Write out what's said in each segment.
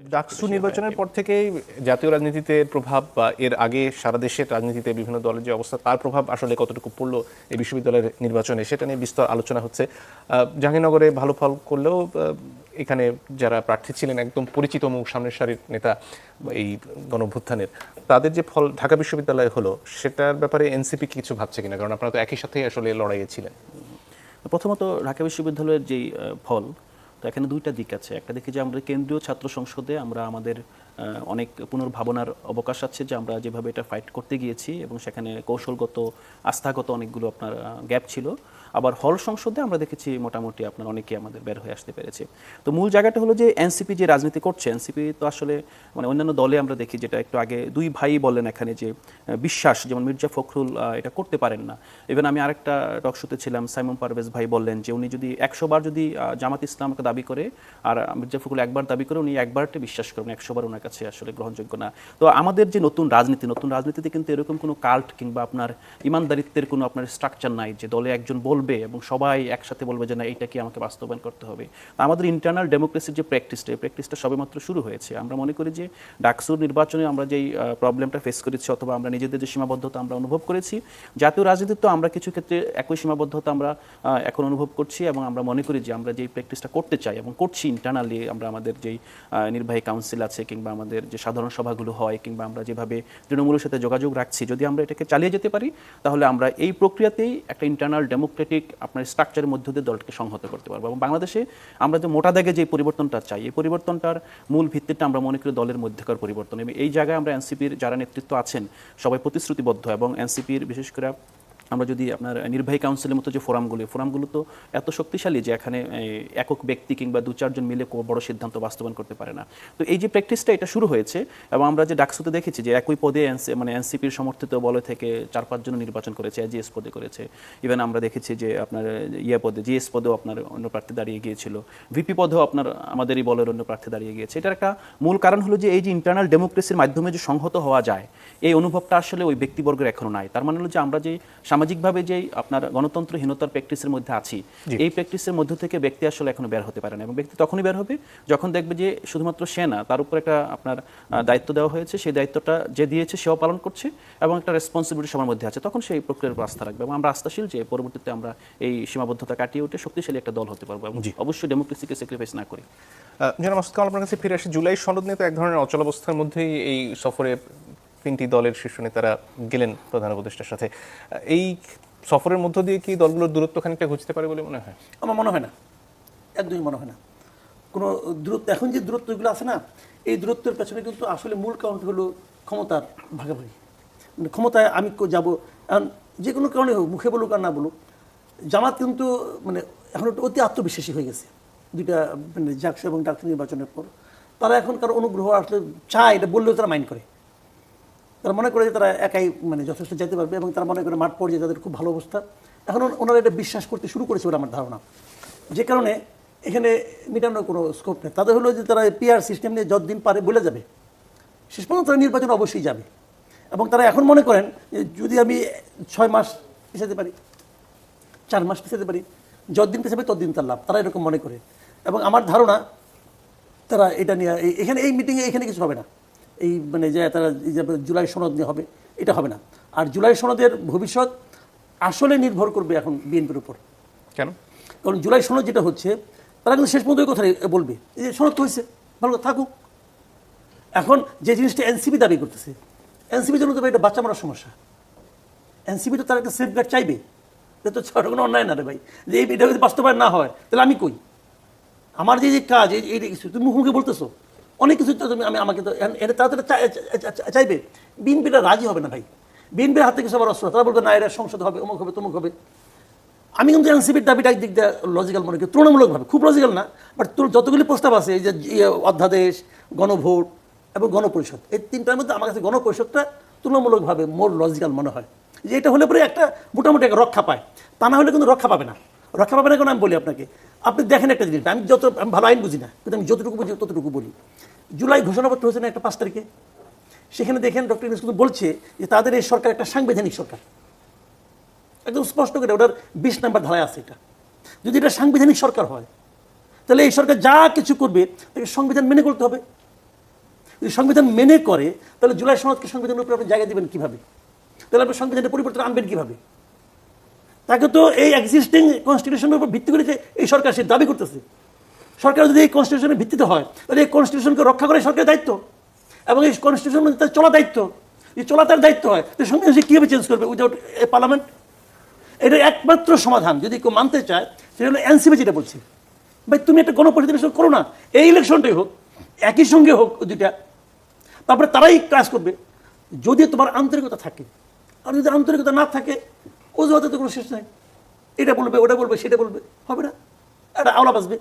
ডাকসু নির্বাচনের পর থেকেই জাতীয় রাজনীতিতে প্রভাব বা এর আগে সারা দেশের রাজনীতিতে বিভিন্ন দলের যে অবস্থা তার প্রভাব আসলে কতটুকু পড়ল এই বিশ্ববিদ্যালয়ের নির্বাচনে সেটা নিয়ে বিস্তর আলোচনা হচ্ছে। জাহাঙ্গীরনগরে ভালো ফল করলেও এখানে যারা প্রার্থী ছিলেন একদম পরিচিত মুখ সামনের সারির নেতা এই গণভ্যুত্থানের তাদের যে ফল ঢাকা বিশ্ববিদ্যালয়ে হলো সেটার ব্যাপারে এনসিপি কিছু ভাবছে কিনা? কারণ আপনারা তো একই সাথেই আসলে লড়াইয়ে ছিলেন। প্রথমত ঢাকা বিশ্ববিদ্যালয়ের যেই ফল এখানে দুইটা দিক আছে। একটা দেখি যে আমরা কেন্দ্রীয় ছাত্র সংসদে আমরা আমাদের অনেক পুনর্ভাবনার অবকাশ আছে যে আমরা যেভাবে এটা ফাইট করতে গিয়েছি এবং সেখানে কৌশলগত, আস্থাগত অনেকগুলো আপনার গ্যাপ ছিল। আবার হল সংসদে আমরা দেখেছি মোটামুটি আপনার অনেকে আমাদের বের হয়ে আসতে পেরেছে। তো মূল জায়গাটা হলো যে এনসিপি যে রাজনীতি করছে, এনসিপি তো আসলে মানে অন্যান্য দলে আমরা দেখি যেটা একটু আগে দুই ভাই বললেন এখানে যে বিশ্বাস, যেমন মির্জা ফখরুল এটা করতে পারেন না। ইভেন আমি আরেকটা টকশোতে ছিলাম, সাইমন পারভেজ ভাই বললেন যে উনি যদি একশো বার যদি জামাত ইসলামকে দাবি করে আর মির্জা ফখরুল একবার দাবি করে উনি একবারটা বিশ্বাস করবেন, একশো বার ওনার কাছে আসলে গ্রহণযোগ্য না। তো আমাদের যে নতুন রাজনীতি, নতুন রাজনীতিতে কিন্তু এরকম কোনো কাল্ট কিংবা আপনার ইমানদারিত্বের কোনো আপনার স্ট্রাকচার নাই যে দলে একজন বলবে এবং সবাই একসাথে বলবে যে না এটা কি আমাকে বাস্তবায়ন করতে হবে। আমাদের ইন্টারনাল ডেমোক্রেসির যে প্র্যাকটিসটা এই প্র্যাকটিসটা সবেমাত্র শুরু হয়েছে। আমরা মনে করি যে ডাকসুর নির্বাচনে আমরা যেই প্রবলেমটা ফেস করেছি অথবা আমরা নিজেদের যে সীমাবদ্ধতা আমরা অনুভব করেছি, জাতীয় রাজনীতিতে তো আমরা কিছু ক্ষেত্রে একই সীমাবদ্ধতা আমরা এখন অনুভব করছি এবং আমরা মনে করি যে আমরা যেই প্র্যাকটিসটা করতে চাই এবং করছি ইন্টারনালি আমরা আমাদের যেই নির্বাহী কাউন্সিল আছে কিংবা আমাদের যে সাধারণ সভাগুলো হয় কিংবা আমরা যেভাবে তৃণমূলের সাথে যোগাযোগ রাখছি, যদি আমরা এটাকে চালিয়ে যেতে পারি, তাহলে আমরা এই প্রক্রিয়াতেই একটা ইন্টারনাল ডেমোক্রেটিক আপনার স্ট্রাকচারের মধ্য দিয়ে দলটাকে সংহত করতে পারব। এবং বাংলাদেশে আমরা যে মোটা দাগে যে পরিবর্তনটা চাই, এই পরিবর্তনটার মূল ভিত্তিটা আমরা মনে করি দলের মধ্যেকার পরিবর্তন। এবং এই জায়গায় আমরা এনসিপির যারা নেতৃত্ব আছেন, সবাই প্রতিশ্রুতিবদ্ধ। এবং এনসিপির বিশেষ করে আমরা যদি আপনার নির্বাহী কাউন্সিলের মতো যে ফোরামগুলো ফোরামগুলো তো এত শক্তিশালী যে এখানে একক ব্যক্তি কিংবা দু চারজন মিলে বড় সিদ্ধান্ত বাস্তবায়ন করতে পারে না। তো এই যে প্র্যাকটিসটা এটা শুরু হয়েছে এবং আমরা যে ডাকসুতে দেখেছি যে একই পদে মানে এনসিপির সমর্থিত বলে থেকে চার পাঁচজন নির্বাচন করেছে জিএস পদে করেছে। ইভেন আমরা দেখেছি যে আপনার ইয়ে পদে জিএস পদেও আপনার অন্য প্রার্থী দাঁড়িয়ে গিয়েছিল। ভিপি পদেও আপনার, আমাদেরই বলের অন্য প্রার্থী দাঁড়িয়ে গিয়েছে। এটার একটা মূল কারণ হলো যে এই যে ইন্টারনাল ডেমোক্রেসির মাধ্যমে যে সংহত হওয়া যায়, এই অনুভবটা আসলে ওই ব্যক্তিবর্গের এখনও নাই। তার মানে হলো যে আমরা যে সামাজিকভাবে যেই আপনার গণতন্ত্রহীনতার প্র্যাকটিসের মধ্যে আছি এই প্র্যাকটিসের মধ্য থেকে ব্যক্তি আসলে এখনও বের হতে পারে না। এবং ব্যক্তি তখনই বের হবে যখন দেখবে যে শুধুমাত্র সে না তার উপর একটা আপনার দায়িত্ব দেওয়া হয়েছে সেই দায়িত্বটা যে দিয়েছে সেও পালন করছে এবং একটা রেসপন্সিবিলিটি সবার মধ্যে আছে। তখন সেই প্রক্রিয়ার উপর আস্থা রাখবে এবং আমরা আস্থাশীল যে পরবর্তীতে আমরা এই সীমাবদ্ধতা কাটিয়ে উঠে শক্তিশালী একটা দল হতে পারব এবং অবশ্যই ডেমোক্রেসিকে স্যাক্রিফাইস না করি। জনাব মাসুদ কামাল আপনার কাছে ফিরে আসি। জুলাই সনদ নিয়ে তো এক ধরনের অচলাবস্থার মধ্যেই এই সফরে তিনটি দলের শীর্ষ নেতারা গেলেন প্রধান উপদেষ্টার সাথে। এই সফরের মধ্য দিয়ে কি দলগুলোর দূরত্ব খানিকটা ঘুচতে পারে বলে মনে হয়? আমার মনে হয় না। একদমই মনে হয় না। কোনো দূরত্ব এখন যে দূরত্বগুলো আছে না, এই দূরত্বের পেছনে কিন্তু আসলে মূল কারণ হলো ক্ষমতার ভাগাভাগি। মানে ক্ষমতায় আমি যাব। এখন যে কোনো কারণে হোক, মুখে বলুক আর না বলুক, জামাত কিন্তু মানে এখন একটু অতি আত্মবিশ্বাসী হয়ে গেছে। দুইটা মানে জাকসু এবং ডাক্তার নির্বাচনের পর। তারা এখন কারও অনুগ্রহ আসলে চায়, এটা বললেও তারা মাইন্ড করে। তারা মনে করে যে তারা একাই মানে যথেষ্ট যেতে পারবে এবং তারা মনে করে মাঠ পর্যায়ে তাদের খুব ভালো অবস্থা। এখন ওনারা এটা বিশ্বাস করতে শুরু করেছে বলে আমার ধারণা। যে কারণে এখানে মেটানোর কোনো স্কোপ নেই। তাদের হলো যে তারা পিআর সিস্টেম নিয়ে যতদিন পারে বলে যাবে। শেষ পর্যন্ত তারা নির্বাচন অবশ্যই যাবে। এবং তারা এখন মনে করেন যে যদি আমি ছয় মাস পিছাতে পারি, চার মাস পিছাতে পারি, যতদিন পিছাবে ততদিন তার লাভ। তারা এরকম মনে করে। এবং আমার ধারণা তারা এটা নিয়ে এখানে এই মিটিংয়ে এখানে কিছু হবে না। এই মানে যে তারা জুলাই সনদ নিয়ে হবে এটা হবে না। আর জুলাই সনদের ভবিষ্যৎ আসলে নির্ভর করবে এখন বিএনপির উপর। কেন? কারণ জুলাই সনদ যেটা হচ্ছে তারা কিন্তু শেষ পর্যন্ত ওই কথাই বলবে এই যে সনদ তো হয়েছে ভালো কথা, থাকুক। এখন যে জিনিসটা এনসিপি দাবি করতেছে এনসিপির জন্য তো এটা বাচ্চা মারার সমস্যা। এনসিপি তো তার একটা সেফগার্ড চাইবে। এটা তো ছোট কোনো অন্যায় না রে ভাই। যে এটা যদি বাস্তবায়ন না হয় তাহলে আমি কই? আমার যে যে কাজ এই তুমি মুখোমুখি বলতেছো অনেক কিছু তুমি আমি আমাকে তো এটা তারা তো চাইবে? বিএনপিটা রাজি হবে না ভাই। বিএনপির হাতে কিছু আবার অস্ত্র। তারা বলবে না এটা সংসদ হবে অমুক হবে তমুক হবে। আমি কিন্তু এনসিপির দাবিটা একদিক দিয়ে লজিক্যাল মনে করি। তুলনামূলকভাবে খুব লজিক্যাল না বাট যতগুলি প্রস্তাব আছে এই যে ইয়ে, অধ্যাদেশ গণভোট এবং গণপরিষদ এই তিনটার মধ্যে আমার কাছে গণপরিষদটা তুলনামূলকভাবে মোর লজিক্যাল মনে হয়। যে এটা হলে পরে একটা মোটামুটি একটা রক্ষা পায়। তা না হলে কিন্তু রক্ষা পাবে না। রক্ষা পাবে না কেন আমি বলি আপনাকে? আপনি দেখেন একটা জিনিস, আমি যত, আমি ভালো আইন বুঝি না, কিন্তু আমি যতটুকু বুঝি ততটুকু বলি। জুলাই ঘোষণাপত্র হয়েছে না একটা পাঁচ তারিখে? সেখানে দেখেন ডক্টর ইউনুস কিন্তু বলছে যে তাদের এই সরকার একটা সাংবিধানিক সরকার। একদম স্পষ্ট করে, ওটার বিশ নাম্বার ধারায় আছে এটা। যদি এটা সাংবিধানিক সরকার হয়, তাহলে এই সরকার যা কিছু করবে, তাকে সংবিধান মেনে করতে হবে। যদি সংবিধান মেনে করে, তাহলে জুলাই সনদকে সংবিধানের উপরে আপনি জায়গা দেবেন কীভাবে? তাহলে আপনি সংবিধানের পরিবর্তন আনবেন কীভাবে? তাকে তো এই এক্সিস্টিং কনস্টিটিউশনের উপর ভিত্তি করে এই সরকার সে দাবি করতেছে। সরকার যদি এই কনস্টিটিউশনের ভিত্তিতে হয়, তাহলে এই কনস্টিটিউশনকে রক্ষা করে সরকারের দায়িত্ব। এবং এই কনস্টিটিউশন তার চলা দায়িত্ব। এই চলা তার দায়িত্ব হয় তো সংবিধান সে কীভাবে চেঞ্জ করবে উইদাউট এ পার্লামেন্ট এটা একমাত্র সমাধান। যদি কেউ মানতে চায়, সেটা হলো এনসিপি যেটা বলছে। ভাই, তুমি একটা গণপরিষদ করো না। এই ইলেকশনটাই হোক, একই সঙ্গে হোক দুইটা। তারপরে তারাই কাজ করবে। যদি তোমার আন্তরিকতা থাকে। আর যদি আন্তরিকতা না থাকে অজুহাতে তো কোনো শেষ নাই। এটা বলবে, ওটা বলবে, সেটা বলবে। হবে না। একটা আওলা বাঁচবে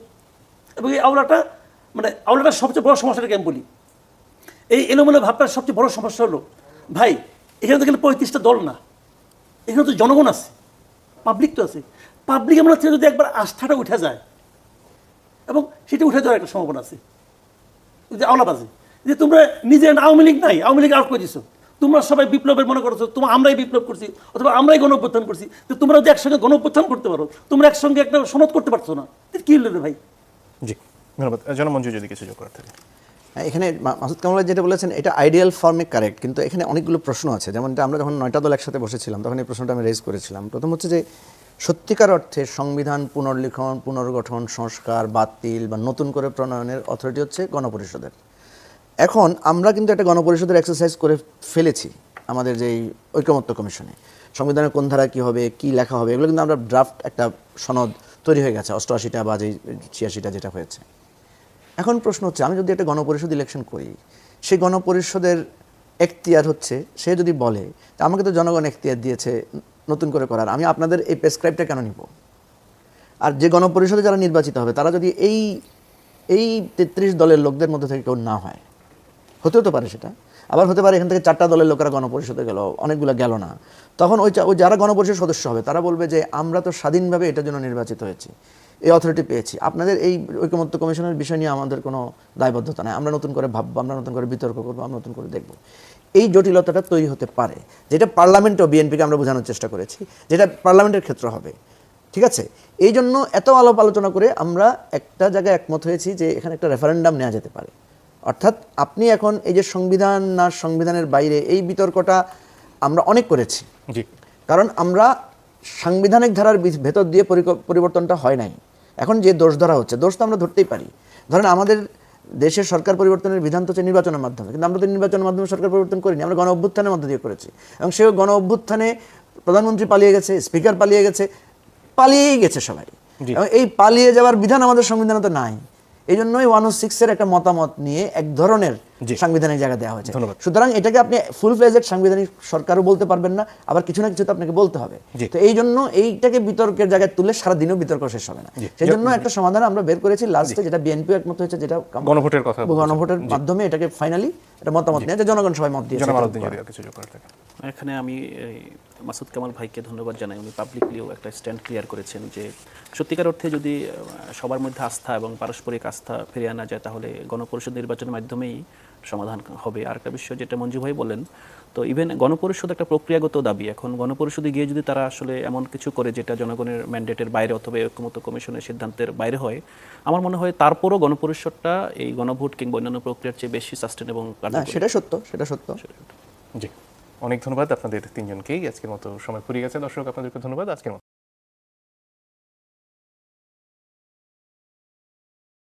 এবং এই আওলাটা মানে আওলাটার সবচেয়ে বড় সমস্যাটাকে আমি বলি? এই এলোমেলো ভাবটার সবচেয়ে বড় সমস্যা হলো, ভাই, এখানে তো গেলে পঁয়ত্রিশটা দল না। এখানে তো জনগণ আছে। পাবলিক তো আছে। পাবলিক আমরা থেকে যদি একবার আস্থাটা উঠে যায়, এবং সেটা উঠে যাওয়ার একটা সম্ভাবনা আছে। যে আওলা বাজে। যে তোমরা নিজের আওয়ামী লীগ নাই, আওয়ামী লীগ আউট করে দিছো। তোমরা সবাই বিপ্লবের মনে করছ তোমরা আমরাই বিপ্লব করছি অথবা আমরাই গণ অভ্যুত্থান করছি তো তোমরা যদি একসঙ্গে গণ অভ্যুত্থান করতে পারো তোমরা একসঙ্গে একটা সনদ করতে পারছ না কি হলো রে ভাই? জি ধন্যবাদ। জনমঞ্জু যদি কিছু যোগ করার থাকে। হ্যাঁ, এখানে মাসুদ কামাল যেটা বলেছেন এটা আইডিয়াল ফর্মে কারেক্ট কিন্তু এখানে অনেকগুলো প্রশ্ন আছে। যেমন এটা আমরা যখন নয়টা দল একসাথে বসেছিলাম তখন এই প্রশ্নটা আমি রেজ করেছিলাম। প্রথম হচ্ছে যে সত্যিকার অর্থে সংবিধান পুনর্লিখন পুনর্গঠন সংস্কার বাতিল বা নতুন করে প্রণয়নের অথরিটি হচ্ছে গণপরিষদের। এখন আমরা কিন্তু একটা গণপরিষদের এক্সারসাইজ করে ফেলেছি আমাদের যেই ঐকমত্য কমিশনে। সংবিধানের কোন ধারা কী হবে, কী লেখা হবে, এগুলো কিন্তু আমরা ড্রাফট একটা সনদ তৈরি হয়ে গেছে, অষ্টআশিটা বা যেই ছিয়াশিটা যেটা হয়েছে। এখন প্রশ্ন হচ্ছে, আমি যদি একটা গণপরিষদ ইলেকশন করি সেই গণপরিষদের এখতিয়ার হচ্ছে, সে যদি বলে যে আমাকে তো জনগণ এখতিয়ার দিয়েছে, নতুন করে করার, আমি আপনাদের এই প্রেসক্রাইবটা কেন নিব? আর যে গণপরিষদে যারা নির্বাচিত হবে, তারা যদি এই এই তেত্রিশ দলের লোকদের মধ্যে থেকে কেউ না হয় হতেও তো পারে সেটা। আবার হতে পারে এখান থেকে চারটা দলের লোকেরা গণপরিষদে গেল, অনেকগুলো গেল না। তখন ওই ওই যারা গণপরিষদ সদস্য হবে, তারা বলবে যে আমরা তো স্বাধীনভাবে এটার জন্য নির্বাচিত হয়েছি, এই অথরিটি পেয়েছি। আপনাদের এই ঐকমত্য কমিশনের বিষয় নিয়ে আমাদের কোনো দায়বদ্ধতা নাই। আমরা নতুন করে ভাববো, আমরা নতুন করে বিতর্ক করব, আমরা নতুন করে দেখব। এই জটিলতাটা তৈরি হতে পারে, যেটা পার্লামেন্টও বিএনপিকে আমরা বোঝানোর চেষ্টা করেছি, যেটা পার্লামেন্টের ক্ষেত্র হবে। ঠিক আছে? এই জন্য এত আলাপ আলোচনা করে আমরা একটা জায়গায় একমত হয়েছি যে এখানে একটা রেফারেন্ডাম নেওয়া যেতে পারে। অর্থাৎ আপনি এখন এই যে সংবিধান না সংবিধানের বাইরে এই বিতর্কটা আমরা অনেক করেছি। কারণ আমরা সাংবিধানিক ধারার ভেতর দিয়ে পরিবর্তনটা হয় নাই। এখন যে দোষ ধরা হচ্ছে দোষ তো আমরা ধরতেই পারি। ধরেন আমাদের দেশের সরকার পরিবর্তনের বিধান তো হচ্ছে নির্বাচনের মাধ্যমে কিন্তু আমরা তো নির্বাচনের মাধ্যমে সরকার পরিবর্তন করিনি আমরা গণ অভ্যুত্থানের মধ্যে দিয়ে করেছি। এবং সেই গণ অভ্যুত্থানে প্রধানমন্ত্রী পালিয়ে গেছে স্পিকার পালিয়ে গেছে পালিয়েই গেছে সবাই। এবং এই পালিয়ে যাওয়ার বিধান আমাদের সংবিধানে তো নাই। এই জন্যই ওয়ান সিক্সের একটা মতামত নিয়ে এক ধরনের। সাংবিধানিক জায়গা দেওয়া হয়েছে। সুতরাং এটাকে আপনি ফুল ফ্লেজেড সাংবিধানিক সরকারও বলতে পারবেন না আবার কিছু না কিছু তো আপনাকে বলতে হবে। তো এই জন্য এইটাকে বিতর্কের জায়গায় তুলে সারা দিনও বিতর্ক শেষ হবে না। সেই জন্য একটা সমাধান আমরা বের করেছি লাস্টে যেটা বিএনপি একমত হয়েছে যেটা গণভোটের কথা গণভোটের মাধ্যমে এটাকে ফাইনালি একটা মতামত নিয়ে যে জনগণ সবাই মত দিয়েছে। এটা এখানে আমি মাসুদ কামাল ভাইকে ধন্যবাদ জানাই। উনি পাবলিকলিও একটা স্ট্যান্ড ক্লিয়ার করেছেন যে সত্যিকার অর্থে যদি সবার মধ্যে আস্থা এবং পারস্পরিক আস্থা ফিরিয়ে আনা যায় তাহলে গণপরিষদ নির্বাচনের মাধ্যমেই সমাধান হবে। আর একটা বিষয় যেটা মঞ্জু ভাই বলেন তো ইভেন গণপরিষদ একটা প্রক্রিয়াগত দাবি। এখন গণপরিষদে গিয়ে যদি তারা আসলে এমন কিছু করে যেটা জনগণের ম্যান্ডেটের বাইরে অথবা ঐক্যমত কমিশনের সিদ্ধান্তের বাইরে হয় আমার মনে হয় তারপরও গণপরিষদটা এই গণভোট কিংবা অন্যান্য প্রক্রিয়ার চেয়ে বেশি সাস্টেন এবং সেটা সত্য। সেটা সত্য। জি। অনেক ধন্যবাদ আপনাদের তিনজনকেই। আজকের মতো সময় ফুরিয়ে গেছে। দর্শক আপনাদেরকে ধন্যবাদ। আজকের মতো